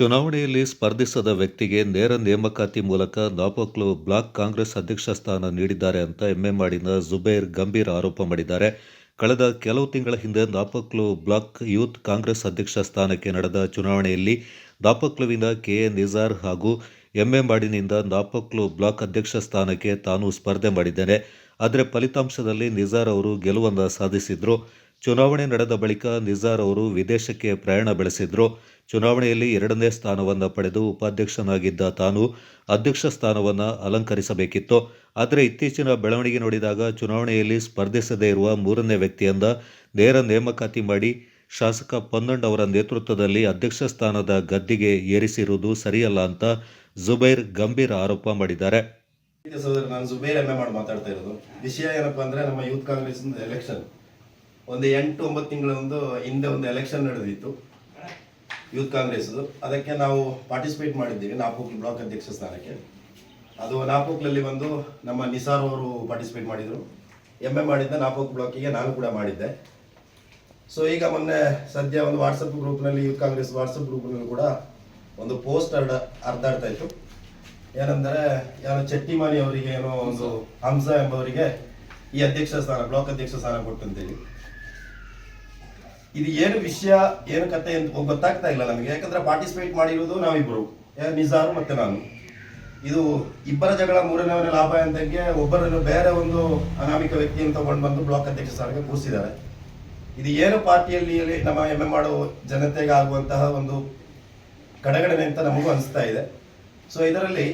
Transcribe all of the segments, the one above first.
ಚುನಾವಣೆಯಲ್ಲಿ ಸ್ಪರ್ಧಿಸದ ವ್ಯಕ್ತಿಗೆ ನೇರ ನೇಮಕಾತಿ ಮೂಲಕ ನಾಪೋಕ್ಲು ಬ್ಲಾಕ್ ಕಾಂಗ್ರೆಸ್ ಅಧ್ಯಕ್ಷ ಸ್ಥಾನ ನೀಡಿದ್ದಾರೆ ಅಂತ ಎಮ್ಮೆಮಾಡಿನ ಜುಬೇರ್ ಗಂಭೀರ್ ಆರೋಪ ಮಾಡಿದ್ದಾರೆ. ಕಳೆದ ಕೆಲವು ತಿಂಗಳ ಹಿಂದೆ ದಾಪಕ್ಲು ಬ್ಲಾಕ್ ಯೂತ್ ಕಾಂಗ್ರೆಸ್ ಅಧ್ಯಕ್ಷ ಸ್ಥಾನಕ್ಕೆ ನಡೆದ ಚುನಾವಣೆಯಲ್ಲಿ ದಾಪಕ್ಲುವಿನ ಕೆ. ಎ. ನಿಜಾರ್ ಹಾಗೂ ಎಮ್ಮೆಮಾಡಿನಿಂದ ದಾಪಕ್ಲು ಬ್ಲಾಕ್ ಅಧ್ಯಕ್ಷ ಸ್ಥಾನಕ್ಕೆ ತಾನು ಸ್ಪರ್ಧೆ ಮಾಡಿದ್ದೇನೆ. ಆದರೆ ಫಲಿತಾಂಶದಲ್ಲಿ ನಿಜಾರ್ ಅವರು ಗೆಲುವನ್ನು ಸಾಧಿಸಿದ್ರು. ಚುನಾವಣೆ ನಡೆದ ಬಳಿಕ ನಿಜಾರ್ ಅವರು ವಿದೇಶಕ್ಕೆ ಪ್ರಯಾಣ ಬೆಳೆಸಿದ್ರು. ಚುನಾವಣೆಯಲ್ಲಿ ಎರಡನೇ ಸ್ಥಾನವನ್ನು ಪಡೆದು ಉಪಾಧ್ಯಕ್ಷನಾಗಿದ್ದ ತಾನು ಅಧ್ಯಕ್ಷ ಸ್ಥಾನವನ್ನು ಅಲಂಕರಿಸಬೇಕಿತ್ತು. ಆದರೆ ಇತ್ತೀಚಿನ ಬೆಳವಣಿಗೆ ನೋಡಿದಾಗ ಚುನಾವಣೆಯಲ್ಲಿ ಸ್ಪರ್ಧಿಸದೇ ಇರುವ ಮೂರನೇ ವ್ಯಕ್ತಿಯಿಂದ ನೇರ ನೇಮಕಾತಿ ಮಾಡಿ ಶಾಸಕ ಪೊನ್ನಂಡ್ ಅವರ ನೇತೃತ್ವದಲ್ಲಿ ಅಧ್ಯಕ್ಷ ಸ್ಥಾನದ ಗದ್ದಿಗೆ ಏರಿಸಿರುವುದು ಸರಿಯಲ್ಲ ಅಂತ ಜುಬೈರ್ ಗಂಭೀರ ಆರೋಪ ಮಾಡಿದ್ದಾರೆ. ನಾನು ಜುಬೈರ್ ಎಮ್ಮೆ ಮಾಡಿ ಮಾತಾಡ್ತಾ ಇರೋದು. ವಿಷಯ ಏನಪ್ಪಾ ಅಂದ್ರೆ ನಮ್ಮ ಯೂತ್ ಕಾಂಗ್ರೆಸ್ ಎಲೆಕ್ಷನ್ ಒಂದು ಎಂಟು ಒಂಬತ್ತು ತಿಂಗಳ ಒಂದು ಹಿಂದೆ ಒಂದು ಎಲೆಕ್ಷನ್ ನಡೆದಿತ್ತು ಯೂತ್ ಕಾಂಗ್ರೆಸ್ ಅದಕ್ಕೆ ನಾವು ಪಾರ್ಟಿಸಿಪೇಟ್ ಮಾಡಿದ್ದೀವಿ, ನಾಪೋಕ್ಲು ಬ್ಲಾಕ್ ಅಧ್ಯಕ್ಷ ಸ್ಥಾನಕ್ಕೆ. ಅದು ನಾಪೋಕ್ಲಲ್ಲಿ ಬಂದು ನಮ್ಮ ನಿಸಾರ್ ಅವರು ಪಾರ್ಟಿಸಿಪೇಟ್ ಮಾಡಿದರು. ಎಂ ಎ ಮಾಡಿದ್ದ, ನಾಪೋಕ್ ಬ್ಲಾಕಿಗೆ ನಾನು ಕೂಡ ಮಾಡಿದ್ದೆ. ಸೊ ಈಗ ಮೊನ್ನೆ ಸದ್ಯ ಒಂದು ವಾಟ್ಸಪ್ ಗ್ರೂಪ್ನಲ್ಲಿ ಯೂತ್ ಕಾಂಗ್ರೆಸ್ ವಾಟ್ಸಪ್ ಗ್ರೂಪ್ನಲ್ಲಿ ಕೂಡ ಒಂದು ಪೋಸ್ಟ್ ಅರ್ಡ ಅರ್ಧಾಡ್ತಾ ಇತ್ತು. ಏನಂದರೆ, ಯಾರು ಚಟ್ಟಿಮಾನಿ ಅವರಿಗೆ ಏನೋ ಒಂದು ಹಂಸ ಎಂಬವರಿಗೆ ಈ ಅಧ್ಯಕ್ಷ ಸ್ಥಾನ, ಬ್ಲಾಕ್ ಅಧ್ಯಕ್ಷ ಸ್ಥಾನ ಕೊಟ್ಟಂತೇಳಿ. ಇದು ಏನು ವಿಷಯ, ಏನು ಕತೆ ಅಂತ ಗೊತ್ತಾಗ್ತಾ ಇಲ್ಲ ನಮಗೆ. ಯಾಕಂದ್ರೆ ಪಾರ್ಟಿಸಿಪೇಟ್ ಮಾಡಿರೋದು ನಾವಿಬ್ಬರು ನಿಜಾರು ಮತ್ತೆ ನಾನು. ಇದು ಇಬ್ಬರ ಜಗಳ ಮೂರನೇ ಲಾಭ ಅಂತಂಗೆ ಒಬ್ಬರನ್ನು ಬೇರೆ ಒಂದು ಅನಾಮಿಕ ವ್ಯಕ್ತಿಯನ್ನು ತಗೊಂಡು ಬಂದು ಬ್ಲಾಕ್ ಅಧ್ಯಕ್ಷ ಸ್ಥಾನಕ್ಕೆ ಕೂರಿಸಿದ್ದಾರೆ. ಇದು ಏನು ಪಾರ್ಟಿಯಲ್ಲಿ ನಮ್ಮ ಎಂ ಎಂ ಮಾಡೋ ಜನತೆಗೆ ಆಗುವಂತಹ ಒಂದು ಕಡೆಗಣನೆ ಅಂತ ನಮಗೂ ಅನಿಸ್ತಾ ಇದೆ. ಸೊ ಇದರಲ್ಲಿ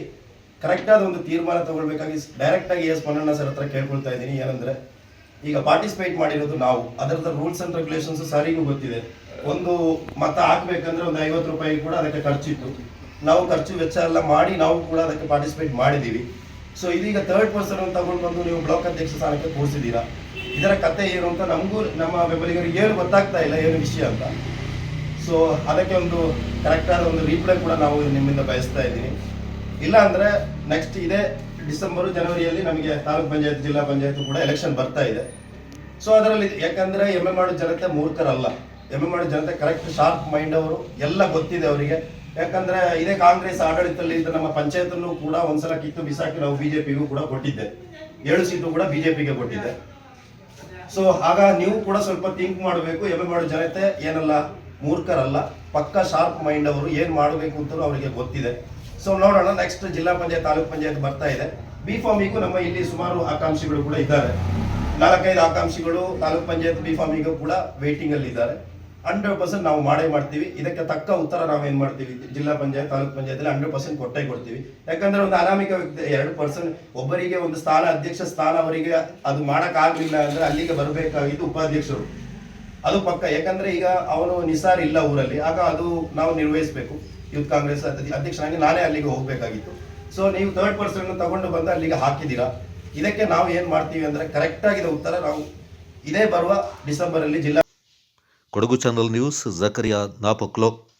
ಕರೆಕ್ಟಾದ ಒಂದು ತೀರ್ಮಾನ ತಗೊಳ್ಬೇಕಾಗಿ ಡೈರೆಕ್ಟ್ ಆಗಿ ಎಸ್ ಪೊನ್ನಣ್ಣ ಸರ್ ಹತ್ರ ಕೇಳ್ಕೊಳ್ತಾ ಇದ್ದೀನಿ. ಏನಂದ್ರೆ ಈಗ ಪಾರ್ಟಿಸಿಪೇಟ್ ಮಾಡಿರೋದು ನಾವು. ಅದರದ ರೂಲ್ಸ್ ಅಂಡ್ ರೆಗ್ಯುಲೇಷನ್ಸ್ ಸರಿಗೂ ಗೊತ್ತಿದೆ. ಒಂದು ಮತ ಹಾಕ್ಬೇಕಂದ್ರೆ ಒಂದು ಐವತ್ತು ರೂಪಾಯಿ ಕೂಡ ಅದಕ್ಕೆ ಖರ್ಚಿತ್ತು. ನಾವು ಖರ್ಚು ವೆಚ್ಚ ಎಲ್ಲ ಮಾಡಿ ನಾವು ಕೂಡ ಅದಕ್ಕೆ ಪಾರ್ಟಿಸಿಪೇಟ್ ಮಾಡಿದ್ದೀವಿ. ಸೊ ಇದೀಗ ತರ್ಡ್ ಪರ್ಸನ್ ಅಂತ ತಗೊಂಡು ಬಂದು ನೀವು ಬ್ಲಾಕ್ ಅಧ್ಯಕ್ಷ ಸ್ಥಾನಕ್ಕೆ ಕೂರಿಸಿದ್ದೀರಾ? ಇದರ ಕತೆ ಏನು ಅಂತ ನಮಗೂ, ನಮ್ಮ ಬೆಂಬಲಿಗರಿಗೆ ಏನು ಗೊತ್ತಾಗ್ತಾ ಇಲ್ಲ, ಏನು ವಿಷಯ ಅಂತ. ಸೊ ಅದಕ್ಕೆ ಒಂದು ಕರೆಕ್ಟಾದ ಒಂದು ರೀಪ್ಲೈ ಕೂಡ ನಾವು ನಿಮ್ಮಿಂದ ಬಯಸ್ತಾ ಇದ್ದೀನಿ. ಇಲ್ಲ ಅಂದ್ರೆ ನೆಕ್ಸ್ಟ್ ಇದೇ ಡಿಸೆಂಬರ್, ಜನವರಿಯಲ್ಲಿ ನಮಗೆ ತಾಲೂಕ್ ಪಂಚಾಯತ್, ಜಿಲ್ಲಾ ಪಂಚಾಯತ್ ಕೂಡ ಎಲೆಕ್ಷನ್ ಬರ್ತಾ ಇದೆ. ಸೊ ಅದರಲ್ಲಿ ಯಾಕಂದ್ರೆ ಎಂ ಎ ಮಾಡೋ ಜನತೆ ಮೂರ್ಖರಲ್ಲ. ಎಂ ಎ ಮಾಡೋ ಜನತೆ ಕರೆಕ್ಟ್ ಶಾರ್ಪ್ ಮೈಂಡ್ ಅವರು, ಎಲ್ಲ ಗೊತ್ತಿದೆ ಅವರಿಗೆ. ಯಾಕಂದ್ರೆ ಇದೇ ಕಾಂಗ್ರೆಸ್ ಆಡಳಿತದಲ್ಲಿ ಇದ್ದ ನಮ್ಮ ಪಂಚಾಯತನ್ನು ಕೂಡ ಒಂದ್ಸಲ ಕಿತ್ತು ಬಿಸಾಕಿ ನಾವು ಬಿಜೆಪಿಗೂ ಕೂಡ ಕೊಟ್ಟಿದ್ದೆ. ಏಳು ಸೀಟು ಕೂಡ ಬಿಜೆಪಿಗೆ ಕೊಟ್ಟಿದ್ದೆ. ಸೊ ಆಗ ನೀವು ಕೂಡ ಸ್ವಲ್ಪ ಥಿಂಕ್ ಮಾಡಬೇಕು. ಎಂ ಎ ಮಾಡೋ ಜನತೆ ಏನಲ್ಲ, ಮೂರ್ಖರಲ್ಲ. ಪಕ್ಕ ಶಾರ್ಪ್ ಮೈಂಡ್ ಅವರು ಏನ್ ಮಾಡಬೇಕು ಅಂತ ಅವರಿಗೆ ಗೊತ್ತಿದೆ. ಸೊ ನೋಡೋಣ ನೆಕ್ಸ್ಟ್ ಜಿಲ್ಲಾ ಪಂಚಾಯತ್, ತಾಲೂಕ್ ಪಂಚಾಯತ್ ಬರ್ತಾ ಇದೆ. ಬಿ ಫಾರ್ಮಿಗೂ ನಮ್ಮ ಇಲ್ಲಿ ಸುಮಾರು ಆಕಾಂಕ್ಷಿಗಳು ಕೂಡ ಇದ್ದಾರೆ. ನಾಲ್ಕೈದು ಆಕಾಂಕ್ಷಿಗಳು, ತಾಲೂಕ್ ಪಂಚಾಯತ್ ಬಿ ಫಾರ್ಮಿಗೂ ಕೂಡ ವೇಟಿಂಗ್ ಅಲ್ಲಿ ಇದ್ದಾರೆ. ಹಂಡ್ರೆಡ್ ಪರ್ಸೆಂಟ್ ನಾವು ಮಾಡೇ ಮಾಡ್ತೀವಿ. ಇದಕ್ಕೆ ತಕ್ಕ ಉತ್ತರ ನಾವು ಏನ್ ಮಾಡ್ತೀವಿ? ಜಿಲ್ಲಾ ಪಂಚಾಯತ್, ತಾಲೂಕ್ ಪಂಚಾಯತ್ ಹಂಡ್ರೆಡ್ ಪರ್ಸೆಂಟ್ ಕೊಟ್ಟೆ ಕೊಡ್ತೀವಿ. ಯಾಕಂದ್ರೆ ಒಂದು ಅನಾಮಿಕ ವ್ಯಕ್ತಿ, ಎರಡು ಪರ್ಸೆಂಟ್ ಒಬ್ಬರಿಗೆ ಒಂದು ಸ್ಥಾನ, ಅಧ್ಯಕ್ಷ ಸ್ಥಾನ ಅವರಿಗೆ ಅದು ಮಾಡಕ್ ಆಗ್ಲಿಲ್ಲ ಅಂದ್ರೆ ಅಲ್ಲಿಗೆ ಬರಬೇಕಾಗಿದ್ದು ಉಪಾಧ್ಯಕ್ಷರು. ಅದು ಪಕ್ಕ. ಯಾಕಂದ್ರೆ ಈಗ ಅವನು ನಿಸಾರ್ ಇಲ್ಲ ಊರಲ್ಲಿ. ಆಗ ಅದು ನಾವು ನಿರ್ವಹಿಸಬೇಕು. ಯೂತ್ ಕಾಂಗ್ರೆಸ್ ಅಧ್ಯ- ಅಧ್ಯಕ್ಷನಾಗಿ ನಾನೇ ಅಲ್ಲಿಗೆ ಹೋಗ್ಬೇಕಾಗಿತ್ತು. ಸೊ ನೀವು ಥರ್ಡ್ ಪರ್ಸನ್ ತಗೊಂಡು ಬಂದು ಅಲ್ಲಿಗೆ ಹಾಕಿದ್ದೀರಾ? ಇದಕ್ಕೆ ನಾವು ಏನ್ ಮಾಡ್ತೀವಿ ಅಂದ್ರೆ ಕರೆಕ್ಟ್ ಆಗಿದೆ ಉತ್ತರ ನಾವು ಇದೇ ಬರುವ ಡಿಸೆಂಬರ್ ಅಲ್ಲಿ ಜಿಲ್ಲಾ ಕೊಡಗು ಚಾನಲ್ ನ್ಯೂಸ್ ಜಕರಿಯಾ ನಾಪೋಕ್ಲೋ.